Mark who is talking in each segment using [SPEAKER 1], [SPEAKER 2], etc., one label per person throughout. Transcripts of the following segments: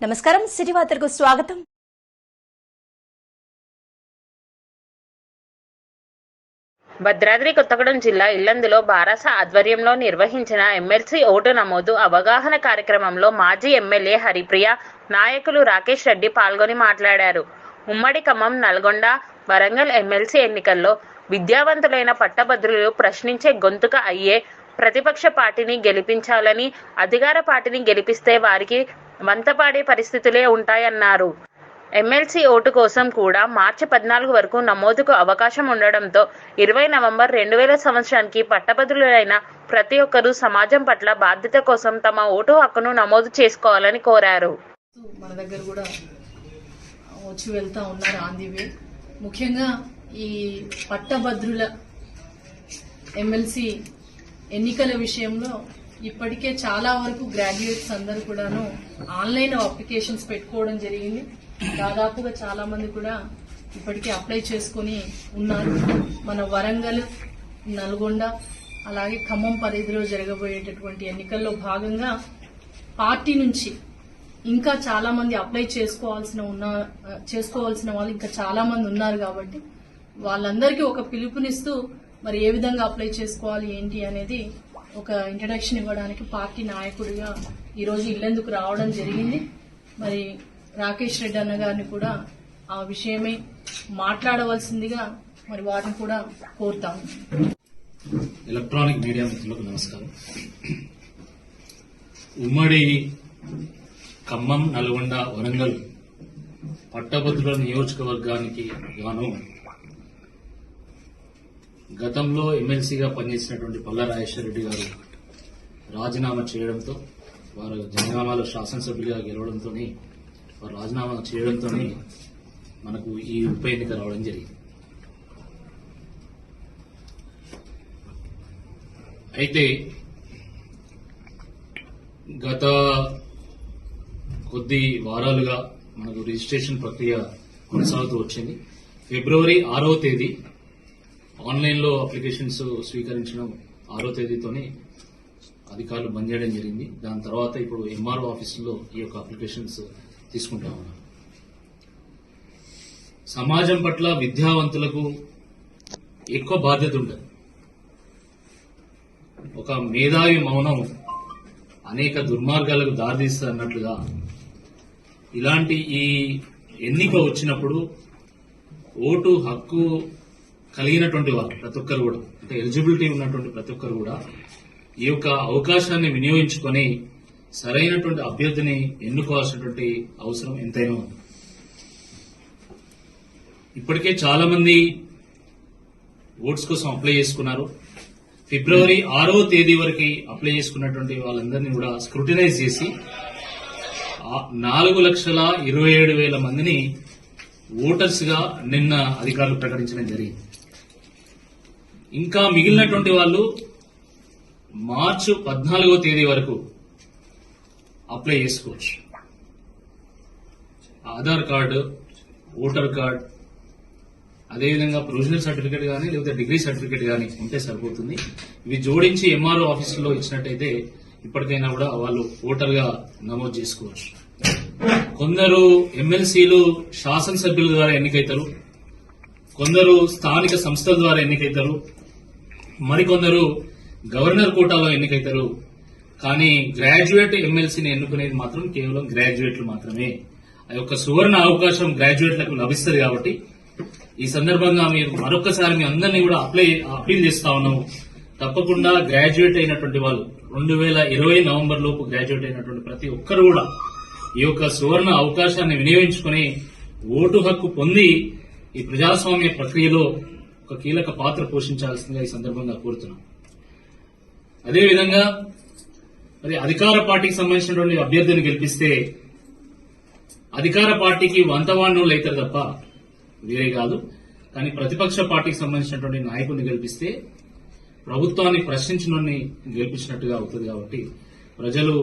[SPEAKER 1] నమస్కారం సిటీ వార్తలకు స్వాగతం.
[SPEAKER 2] భద్రాద్రి కొత్తగూడెం జిల్లా ఇల్లందులో బారాస ఆధ్వర్యంలో నిర్వహించిన ఎమ్మెల్సీ ఓటు నమోదు అవగాహన కార్యక్రమంలో మాజీ ఎమ్మెల్యే హరిప్రియ నాయకులు రాకేష్ రెడ్డి పాల్గొని మాట్లాడారు. ఉమ్మడి ఖమ్మం నల్గొండ వరంగల్ ఎమ్మెల్సీ ఎన్నికల్లో విద్యావంతులైన పట్టభద్రులు ప్రశ్నించే గొంతుక అయ్యే ప్రతిపక్ష పార్టీని గెలిపించాలని అధికార పార్టీని గెలిపిస్తే వారికి వంతపాడే పరిస్థితులే ఉంటాయన్నారు. ఎమ్మెల్సీ ఓటు కోసం కూడా మార్చి పద్నాలుగు వరకు నమోదుకు అవకాశం ఉండడంతో ఇరవై నవంబర్ రెండు వేల సంవత్సరానికి పట్టభద్రులైన ప్రతి ఒక్కరూ సమాజం పట్ల బాధ్యత కోసం తమ ఓటు హక్కును నమోదు చేసుకోవాలని కోరారు.
[SPEAKER 3] మన దగ్గర కూడా వచ్చి వెళ్తా ఉన్నారు ఆన్ ది వే. ముఖ్యంగా ఈ పట్టభద్రుల ఎమ్మెల్సీ ఎన్నికల విషయంలో ఇప్పటికే చాలా వరకు గ్రాడ్యుయేట్స్ అందరూ కూడాను ఆన్లైన్ అప్లికేషన్స్ పెట్టుకోవడం జరిగింది. దాదాపుగా చాలా మంది కూడా ఇప్పటికే అప్లై చేసుకుని ఉన్నారు. మన వరంగల్ నల్గొండ అలాగే ఖమ్మం పరిధిలో జరగబోయేటటువంటి ఎన్నికల్లో భాగంగా పార్టీ నుంచి ఇంకా చాలా మంది అప్లై చేసుకోవాల్సిన ఉన్న చేసుకోవాల్సిన వాళ్ళు ఇంకా చాలా మంది ఉన్నారు కాబట్టి వాళ్ళందరికీ ఒక పిలుపునిస్తూ మరి ఏ విధంగా అప్లై చేసుకోవాలి ఏంటి అనేది ఒక ఇంట్రడక్షన్ ఇవ్వడానికి పార్టీ నాయకుడిగా ఈరోజు ఇల్లెందుకు రావడం జరిగింది. మరి రాకేష్ రెడ్డి అన్న గారిని కూడా ఆ విషయమై మాట్లాడవలసిందిగా మరి వారిని కూడా కోరుతాము
[SPEAKER 4] ఎలక్ట్రానిక్ మీడియా మిత్రులకు నమస్కారం. ఉమ్మడి ఖమ్మం నల్గొండ వరంగల్ పట్టభద్రుల నియోజకవర్గానికి గాను గతంలో ఎమ్మెల్సీగా పనిచేసినటువంటి పల్లా రెడ్డి గారు రాజీనామా చేయడంతో వారు జనగామలో శాసనసభ్యులుగా గెలవడంతో వారు రాజీనామా చేయడంతో మనకు ఈ ఉప ఎన్నిక రావడం జరిగింది. అయితే గత కొద్ది వారాలుగా మనకు రిజిస్ట్రేషన్ ప్రక్రియ కొనసాగుతూ వచ్చింది. ఫిబ్రవరి ఆరవ తేదీ ఆన్లైన్లో అప్లికేషన్స్ స్వీకరించడం ఆరో తేదీతోనే అధికారులు బంద్ చేయడం జరిగింది. దాని తర్వాత ఇప్పుడు ఎంఆర్ఓ ఆఫీసులో ఈ యొక్క అప్లికేషన్స్ తీసుకుంటా ఉన్నాం. సమాజం పట్ల విద్యావంతులకు ఎక్కువ బాధ్యత ఉంటుంది. ఒక మేధావి మౌనం అనేక దుర్మార్గాలకు దారితీస్తున్నట్లుగా ఇలాంటి ఈ ఎన్నిక వచ్చినప్పుడు ఓటు హక్కు కలిగినటువంటి వారు ప్రతి ఒక్కరు కూడా. అంటే ఎలిజిబిలిటీ ఉన్నటువంటి ప్రతి ఒక్కరు కూడా ఈ యొక్క అవకాశాన్ని వినియోగించుకొని సరైనటువంటి అభ్యర్థిని ఎన్నుకోవాల్సినటువంటి అవసరం ఎంతైనా ఉంది. ఇప్పటికే చాలా మంది ఓట్స్ కోసం అప్లై చేసుకున్నారు. ఫిబ్రవరి ఆరవ తేదీ వరకు అప్లై చేసుకున్నటువంటి వాళ్ళందరినీ కూడా స్క్రూటినైజ్ చేసి నాలుగు లక్షల ఇరవై ఏడు వేల మందిని ఓటర్స్గా నిన్న అధికారులు ప్రకటించడం జరిగింది. ఇంకా మిగిలినటువంటి వాళ్ళు మార్చి పద్నాలుగో తేదీ వరకు అప్లై చేసుకోవచ్చు. ఆధార్ కార్డు ఓటర్ కార్డు అదేవిధంగా ప్రొవిజనల్ సర్టిఫికేట్ కానీ లేకపోతే డిగ్రీ సర్టిఫికేట్ కానీ ఉంటే సరిపోతుంది. ఇవి జోడించి ఎంఆర్ఓ ఆఫీసులో ఇచ్చినట్టయితే ఇప్పటికైనా కూడా వాళ్ళు ఓటర్గా నమోదు చేసుకోవచ్చు. కొందరు ఎమ్మెల్సీలు శాసనసభ్యుల ద్వారా ఎన్నికైతారు కొందరు స్థానిక సంస్థల ద్వారా ఎన్నికైతారు మరికొందరు గవర్నర్ కోటాలో ఎన్నికైతారు. కానీ గ్రాడ్యుయేట్ ఎమ్మెల్సీని ఎన్నుకునేది మాత్రం కేవలం గ్రాడ్యుయేట్లు మాత్రమే. ఆ యొక్క సువర్ణ అవకాశం గ్రాడ్యుయేట్లకు లభిస్తుంది కాబట్టి ఈ సందర్భంగా మీరు మరొకసారి మీ అందరినీ కూడా అప్లై అప్పీల్ చేస్తా ఉన్నాము. తప్పకుండా గ్రాడ్యుయేట్ అయినటువంటి వాళ్ళు రెండు వేల ఇరవై నవంబర్ లోపు గ్రాడ్యుయేట్ అయినటువంటి ప్రతి ఒక్కరు కూడా ఈ యొక్క సువర్ణ అవకాశాన్ని వినియోగించుకుని ఓటు హక్కు పొంది ఈ ప్రజాస్వామ్య ప్రక్రియలో ఒక కీలక పాత్ర పోషించాల్సిందిగా ఈ సందర్భంగా కోరుతున్నాం. అదేవిధంగా మరి అధికార పార్టీకి సంబంధించినటువంటి అభ్యర్థిని గెలిపిస్తే అధికార పార్టీకి వంతవాణ్ణులు అవుతారు తప్ప వేరే కాదు. కానీ ప్రతిపక్ష పార్టీకి సంబంధించినటువంటి నాయకుడిని గెలిపిస్తే ప్రభుత్వాన్ని ప్రశ్నించిన గెలిపించినట్టుగా అవుతుంది కాబట్టి ప్రజలు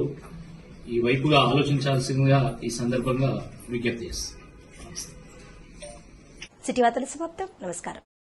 [SPEAKER 4] ఈ వైపుగా ఆలోచించాల్సిందిగా ఈ సందర్భంగా విజ్ఞప్తి చేస్తాను
[SPEAKER 1] సిటీ వార్తలు సమాప్తం. నమస్కారం.